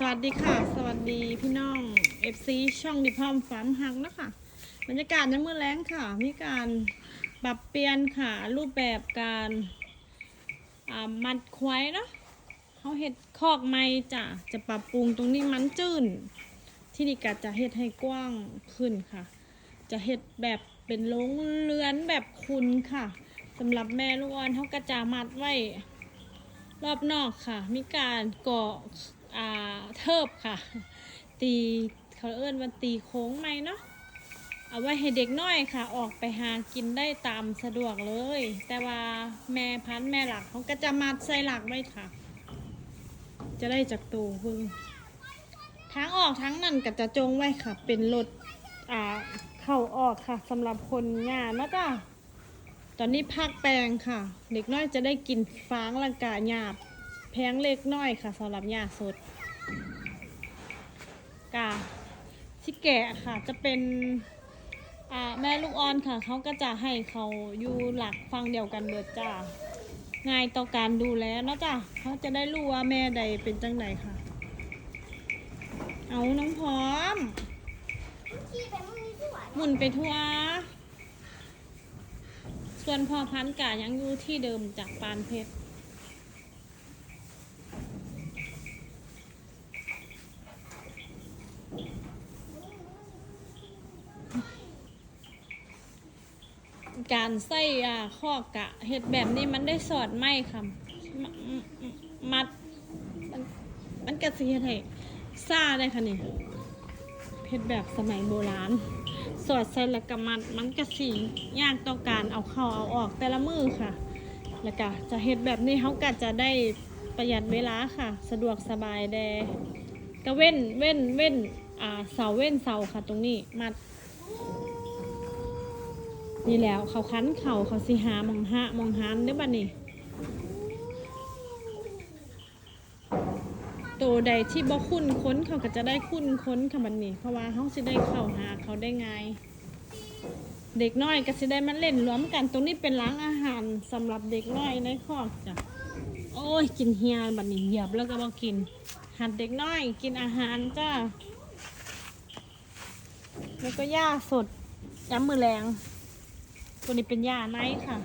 สวัสดีค่ะ สวัสดีพี่น้อง FC ช่องดิพอมฟาร์มฮักนะคะ บรรยากาศในเมื่อแรงค่ะ มีการปรับเปลี่ยนค่ะ รูปแบบการมัดควายเนาะเขาเห็ดคอกไม้จ้ะจะปรับปรุงตรงนี้มันจืนที่นี่ก็จะเฮ็ดให้กว้างขึ้นค่ะ จะเฮ็ดแบบเป็นโรงเรือนแบบคุณค่ะสำหรับแม่ลูกอ่อนเขาก็จะมัดไว้รอบนอกค่ะ มีการก่อ อ่าเทิบค่ะ ตีเขาเอิ้นว่าตีโค้งไหมเนาะเอาไว้ให้เด็กน้อยค่ะ ออกไปหากินได้ตามสะดวกเลย แต่ว่าแม่พันธ์แม่หลักเขาก็จะมัดใส่หลักไว้ค่ะ จะได้จากตูพึ่งทั้งออกทั้งนั่นก็จะจงไว้ค่ะ เป็นรถอ่าเข้าออกค่ะสำหรับคนงานนะจ้ะตอนนี้พักแปลงค่ะ เด็กน้อยจะได้กินฟางลังกาหยาบ แพงเล็กน้อยค่ะสำหรับหญ้าสดกาที่แกะค่ะจะเป็นแม่ลูกอ่อนค่ะ เขาก็จะให้เขาอยู่หลักฟังเดียวกันเบิดจ้าง่ายต่อการดูแลเนาะจ้ะเขาจะได้รู้ว่าแม่ใดเป็นจังไหนค่ะ เอาน้องพร้อม หมุนไปทั่ว ส่วนพ่อพันธุ์กายังอยู่ที่เดิมจากปานเพชร การใส่อ่าข้อกะเห็ดแบบนี้มันได้สอดไหมค่ะมมัดมันมันกระสีเฮ็ดให้ซ่าได้ค่ะนี่เห็ดแบบสมัยโบราณ สอดใส่แล้วก็มัดมันกระสียากต่อการเอาเข้าเอาออกแต่ละมือค่ะ แล้วก็จะเห็ดแบบนี้เขาก็จะได้ประหยัดเวลาค่ะ สะดวกสบายแดก็เว้นเว้นเว้นอ่าเสาเว้นเสาค่ะตรงนี้มัด นี่แล้วเขาคั้นเข่าเขาสิหามองหามองหันเด้อบัดนี้ตัวใดที่บ่คุ้นค้นเขาก็จะได้คุ้นค้นค่ะบัดนี้ เพราะว่าเขาสิได้เข้าหาเขาได้ไงเด็กน้อยก็สิได้มาเล่นรวมกัน ตรงนี้เป็นร้านอาหารสำหรับเด็กน้อยในคอกจ้ะโอ้ยกินเฮียบัดนี้เหยียบแล้วก็บ่กิน หัดเด็กน้อยกินอาหารจ้าแล้วก็หญ้าสดย้ำมือแรง ตัวนี้เป็นยาไนค่ะ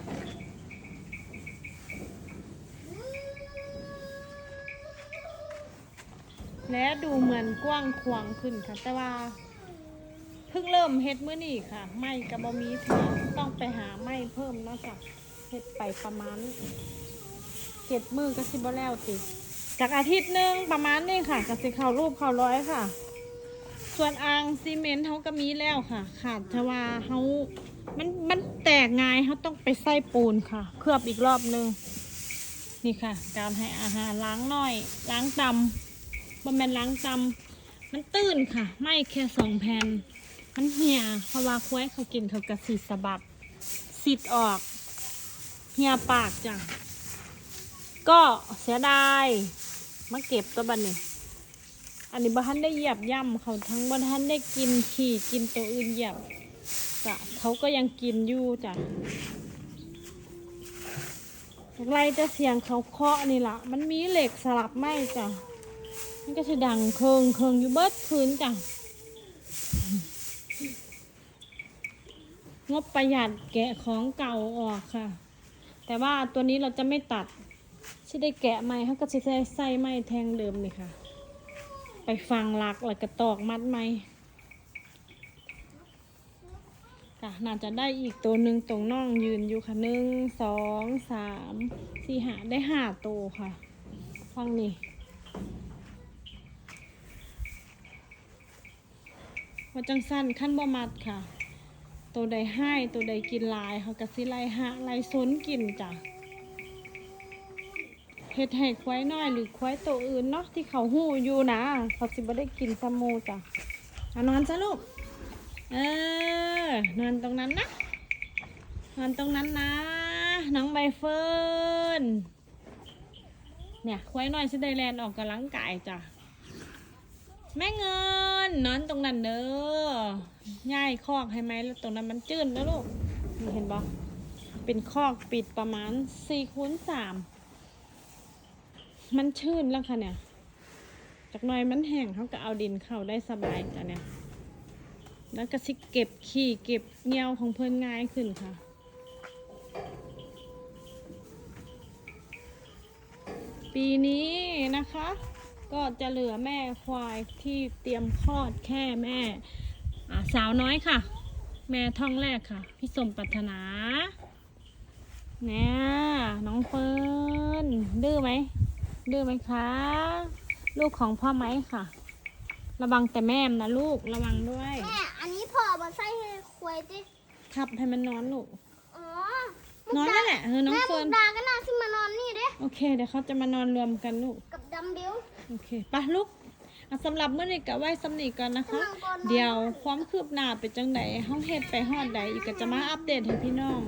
และดูเหมือนกว้างขวางขึ้นค่ะ แต่ว่า เพิ่งเริ่มเฮ็ดเมื่อนี่ค่ะ ไม่กับบะมีเธอต้องไปหาไม่เพิ่มเนอกจากเฮ็ดไปประมาณเจ็ดมือก็สิบแล้วติจากอาทิตย์หนึ่งประมาณนี้ค่ะก็สิเข้ารูปเข้าร้อยค่ะ ส่วนอ่างซีเมนต์เขาก็มีแล้วค่ะ ขาดแต่ว่าเขา มันมันแตกง่ายเขาต้องไปใส่ปูนค่ะ เคลือบอีกรอบนึง นี่ค่ะ การให้อาหารล้างน้อย ล้างตำบะแมนล้างตำมันตื้นค่ะ ไม่แค่สองแผ่นมันเหี่ยเพราะว่าควายเขากินเขากระสีสะบัดสิดออก เหี่ยปากจ้ะก็เสียดายมาเก็บตัวบันนี้อันนี้บ้านได้เหยียบย่ำเขาทั้งบ้านได้กินขี่กินตัวอื่นเหยียบ จ้ะเขาก็ยังกินอยู่จ้ะไรจะเสียงเขาเคาะนี่ละมันมีเหล็กสลับไหมจ้ะ มันก็จะดังเคิงเคิงอยู่เบิดคืนจ้ะ งบประหยัดแกะของเก่าออกค่ะ แต่ว่าตัวนี้เราจะไม่ตัดที่ได้แกะใหม่เขาก็จะใส่ใส่ไม้แทงเดิมนี่ค่ะ ไปฟังลักแล้วก็ตอกมัดไหม ค่ะน่าจะได้อีกตัวหนึ่งตรงน่องยืนอยู่ค่ะหนึ่งสองสามสี่หาได้ห้าตัวค่ะฟังนี่ว่าจังสั้นขั้นบ่มัดค่ะ ตัวใดให้ตัวใดกินลายเขาก็สิไล่หาไล่ซนกินจ้ะเฮ็ดให้ควายน้อยหรือควายตัวอื่นเนาะที่เขาหู้อยู่นะเขาสิบ่ได้กินซมโมจ้ะเอานอนซะลูก เออนอนตรงนั้นนะนอนตรงนั้นนะน้องใบเฟิร์นเนี่ยควายน้อยสิไดแลนออกกำลังกายจ้ะแม่เงินนอนตรงนั้นเด้อง่ายคอกให้ไหมแล้วตรงนั้นมันจืดนะลูกเห็นปะเป็นคอกปิดประมาณสี่คูณสามมันชื่นแล้วค่ะเนี่ยจากหน้อยมันแห้งเขาก็เอาดินเข้าได้สบายจ้ะเนี่ย แล้วก็สิเก็บขี้เก็บเงี้ยวของเพิ่นง่ายขึ้นค่ะ ปีนี้นะคะ ก็จะเหลือแม่ควายที่เตรียมคลอดแค่แม่สาวน้อยค่ะ แม่ท้องแรกค่ะ พี่สมปรารถนาเนี่ยน้องเฟิร์นดื้อไหมดื้อไหมคะ ลูกของพ่อไหมค่ะ ระวังแต่แม่มนะลูกระวังด้วย ม่อันนี้พอมาใส่ให้ควายดิขับให้มันนอนลูก อ๋อนอนนั่นแหละเออน้องแม่เฟิมุร์นกดาก็น่าขึ้นมานอนนี่เด้โอเค เดี๋ยวเขาจะมานอนรวมกันลูก กับดัมเบล โอเคไปะลูกอะสำหรับมื้อนี้ก็ไว้สำนีก่อนนะคะกำลังก่อนนอนเดี๋ยวความคืบหน้าไปจังใดห้องเฮ็ดไปฮอดใดอีกก็จะมาอัปเดตให้พี่น้อง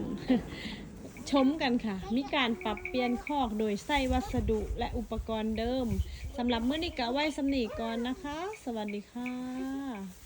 ชมกันค่ะ มีการปรับเปลี่ยนคอกโดยใส่วัสดุและอุปกรณ์เดิมสำหรับมื้อนี้ก็ไว้สำนีก่อนนะคะ สวัสดีค่ะ